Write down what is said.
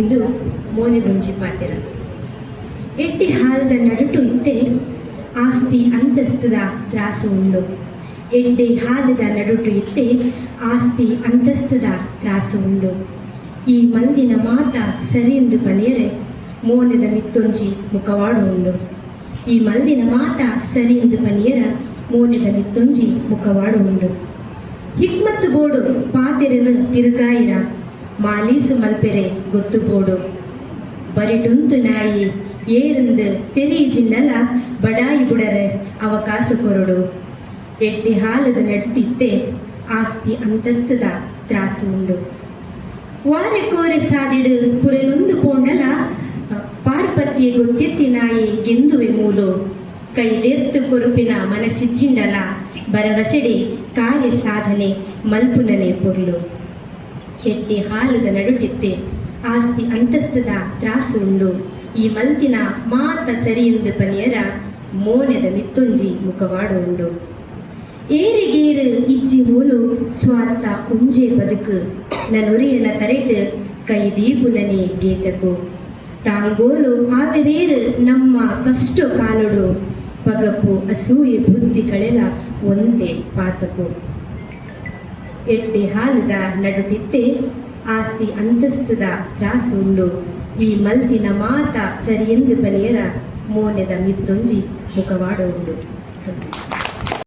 ಇಂದು ಮೋನೆಗುಂಜಿ ಪಾತೆರ. ಎಡ್ಡೆ ಹಾಲದ ನಡುಟು ಇತ್ತೆ ಆಸ್ತಿ ಅಂತಸ್ತದ ತ್ರಾಸು ಉಂಡು. ಎಡ್ಡೆ ಹಾಲದ ನಡುಟು ಇತ್ತೆ ಆಸ್ತಿ ಅಂತಸ್ತದ ತ್ರಾಸು ಉಂಡು. ಈ ಮಂದಿನ ಮಾತ ಸರಿಯೆಂದು ಪನಿಯರೆ ಮೋನದ ಮಿತ್ತೊಂಜಿ ಮುಖವಾಡು ಉಂಡು. ಈ ಮಂದಿನ ಮಾತ ಸರಿಯೆಂದು ಬಲಿಯರ ಮೋನದ ಮಿತ್ತೊಂಜಿ ಮುಖವಾಡು ಉಂಡು. ಹಿಕ್ಮತ್ತು ಬೋಡು ಪಾತೆರೆನು ತಿರುಗಾಯಿರ. ಮಾಲೀಸು ಮಲ್ಪೆರೆ ಗೊತ್ತುಪೋಡು ಬೋಡು ಬರಿಟುಂತು ನಾಯಿ, ಏರಂದು ತೆರೀಜಿನ್ನಲ ಬಡಾಯಿ ಬುಡರೆ ಅವಕಾಶ ಕೊರಡು. ಎಡ್ಡಿ ಹಾಲದ ನಡುತ್ತಿತ್ತೆ ಆಸ್ತಿ ಅಂತಸ್ತದ ತ್ರಾಸು ಉಂಡು. ವಾರೆ ಕೋರೆ ಸಾದಿಡು ಪುರೆನೊಂದು ಪೋಂಡಲ, ಪಾರ್ಪತ್ಯೆ ಗೊತ್ತೆತ್ತಿ ನಾಯಿ ಗೆಂದುವೆ ಮೂಲು. ಕೈದೆತ್ತು ಕೊರುಪಿನ ಮನಸ್ಸಿಜ್ಜಿಂಡಲ ಬರವಸೆಡೆ ಕಾರ್ಯ ಸಾಧನೆ ಮಲ್ಪುನನೆ ಪೊರ್ಲು. ಎಟ್ಟಿ ಹಾಲದ ನಡುಟಿತ್ತೆ ಆಸ್ತಿ ಅಂತಸ್ತದ ತ್ರಾಸು ಉಂಡು ಈ ಮಲ್ತಿನ ಮಾತ ಸರಿಯಿಂದ ಪನಿಯರ ಮೋನೆದ ಮಿತ್ತುಂಜಿ ಮುಖವಾಡು ಉಂಡು ಏರಿಗೇರು ಇಜ್ಜಿ ಮೂಲು ಸ್ವಾರ್ಥ ಉಂಜೆ ಬದುಕು. ನನ್ನೊರಿಯನ ತರೆಟು ಕೈ ದೀಪುನನೆ ಗೇತಕು. ತಾಂಗೋಲು ಆವೆರೇರು ನಮ್ಮ ಕಷ್ಟ ಕಾಲುಡು. ಪಗಪು ಅಸೂಯೆ ಬುದ್ಧಿ ಕಳೆಲ ಒಂದೇ ಪಾತಕು. ಎಟ್ಟೆ ಹಾಲದ ನಡುಟಿತ್ತೆ ಆಸ್ತಿ ಅಂತಸ್ತದ ತ್ರಾಸುಂಡು. ಈ ಮಲ್ತಿನ ಮಾತ ಸರಿಯೆಂದು ಬಲಿಯರ ಮೋನೆದ ಮಿತ್ತೊಂಜಿ ಮುಖವಾಡ ಉಂಡು